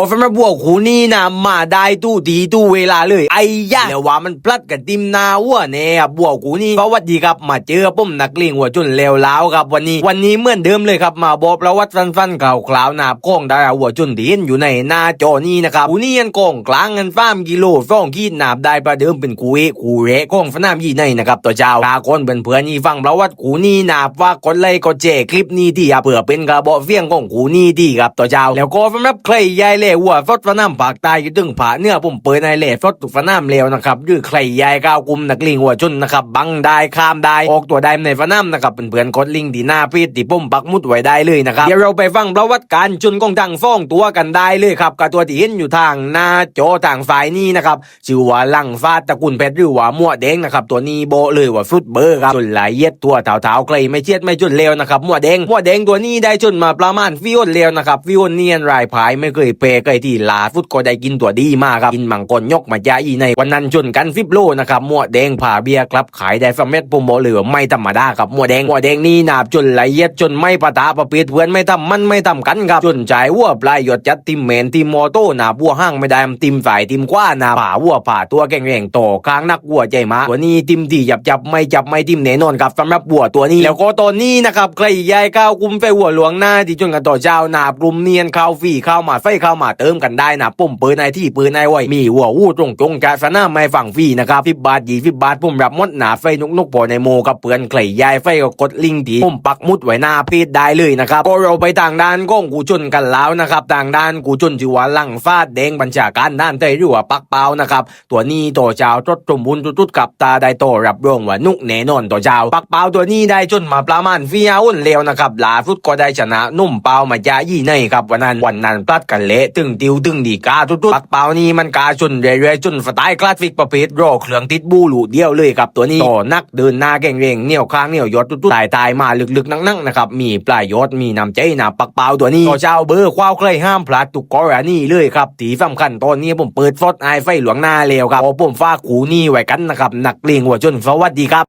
ก็สำหรับบัวคูนี่นะมาได้ตู้ดีตู้เวลาเลย ไอ้ยะแล้วว่ามันพลัดกับติมนาวัวเนี่ยบัวคูนี่สวัสดีครับมาเจอปุ้มนักเลงหัวจุนเลวล้าวครับวันนี้ วันนี้เหมือนเดิมเลยครับมาบอกประวัติฟันๆข่าวคราวนาบกองดาราหัวจุนที่เห็นอยู่ในหน้าจอนี้นะครับคูนี่ยันกองกลางเงินฟ้ามกิโลฟ้องขีดนาบได้ประเดิมเป็นคูเอคูเรก้องฟนามยี่ในนะครับตัวเจ้าตาคนเป็นเพื่อนนี่ฟังประวัติคูนี่นาบว่ากดไลค์กดแชร์คลิปนี้ที่เผื่อเป็นกระบอกเฟี้ยงของคูนี่ที่ครับตัวเจ้าแล้วก็สำหรับใครยายเลหัวฟดฟนามปากตายอยู่ตึงผาเนื้อผมเปิดในเล่ฟดตุกฟนามเลวนะครับหรือใครยายก้าวกุมนักลิงหัวจุนนะครับบังได้ข้ามได้ออกตัวได้ในฟนามนะครับเป็นเพื่อนกดลิงที่หน้าพีดที่ปุ่มปักมุดไว้ได้เลยนะครับเดี๋ยวเราไปฟังประวัติการจุนกองทางฟ้องตัวกันได้เลยครับกับตัวที่เห็นอยู่ทางหน้าจอทางฝ่ายนี้นะครับชื่อว่าลังฟาตระกุลเพชรหรือว่ามั่วแดงนะครับตัวนี้โบเลยว่าฟุตเบอร์ครับจนหลายเย็ดตัวเท้าๆใครไม่เชียดไม่จุนเลวนะครับมั่วแดงมั่วแดงตัวนี้ได้จนมาประมาณฟิวอนเลวนะครับฟิวอนเนียนรายพายไม่เคยเปยเคยที่ลาฟุตก็ได้กินตัวดีมากครับกินมังกรยกมาจ่าอีในวันนั้นจนกันฟิบโลนะครับมั่วแดงผ่าเบียร์ครับขายได้ฟเม็ดปุ่มเหลือไม่ธรรมดาครับมั่วแดงมั่วแดงนี่หนาบจนละเอียดจนไม่ปะตาประเภทเพื่อนไม่ทำมันไม่ทำกันครับจนใจวัวปลายหยดจัดทีมเมนทีมมอโต้หนาบัวห้างไม่ได้ทีมฝ่ายทีมกว้าหนาผ่าวัวผ่าตัวแก่งแรงโตค้างนักวัวใจมาตัวนี้ทีมที่จับจับไม่จับไม่ทีมแน่นอนครับสำหรับวัวตัวนี้ แล้วก็ตอนนี้นะครับใครยายก้าวกุมไฟหัวหลวงหน้าที่จนกันต่อเจ้าหนากลุ่มเนียนข้าวฟรีข้าวมาไฟข้าวมาเติมกันได้นะปุ่มปืนในที่ปืนในไว้มีหัววู้ตรงจงจากสนามไม่ฝั่งฟรีนะครับฟิบบาทยี่ฟิบบาทปุ่มรับมดหนาไฟนุกนุกปอในโมกับเปือนใครยายไฟก็กดลิงก์ที่ปุ่มปักมุดไว้หน้าเพจได้เลยนะครับก็เราไปทางด้านก้องกูชนกันแล้วนะครับทางด้านกูชนชื่อว่าลังฟาดแดงบัญชาการด้านใต้หรือว่าปักเปานะครับตัวนี้ตัวเจ้าตดตมบุญตุดกับตาได้โตรับรองว่านุกแน่นอนตัวเจ้าปักเปาตัวนี้ได้จนมาประมาณฟิยาอุ่นเลวนะครับลาฟุตก็ได้ชนะนุ่มเปามาจายี่ในครับวันนั้นวันนั้นพลัดกันเละตึงติวตึงดีกาทุดๆปักเปล่านี่มันกาจนเรื่อยๆจนสไตล์คลาสสิกประเภทรอเครื่องติดบูรูเดียวเลยครับตัวนี้ต่อนักเดินหน้าเก่งเร่งเหนี่ยวค้างเหนี่ยวยศตุดๆตายตายมาลึกๆนักๆนะครับมีปลายยศมีน้ำใจหนาปักเปล่าตัวนี้ต่อเจ้าเบอร์ควาวใครห้ามพลาดตุกกรณีเลยครับตีสำคัญตอนนี้ผมเปิดฟอดไอไฟหลวงหน้าแล้วครับพอผมฟ้ากขูนี่ไว้กันนะครับนักเลงหัวจนสวัสดีครับ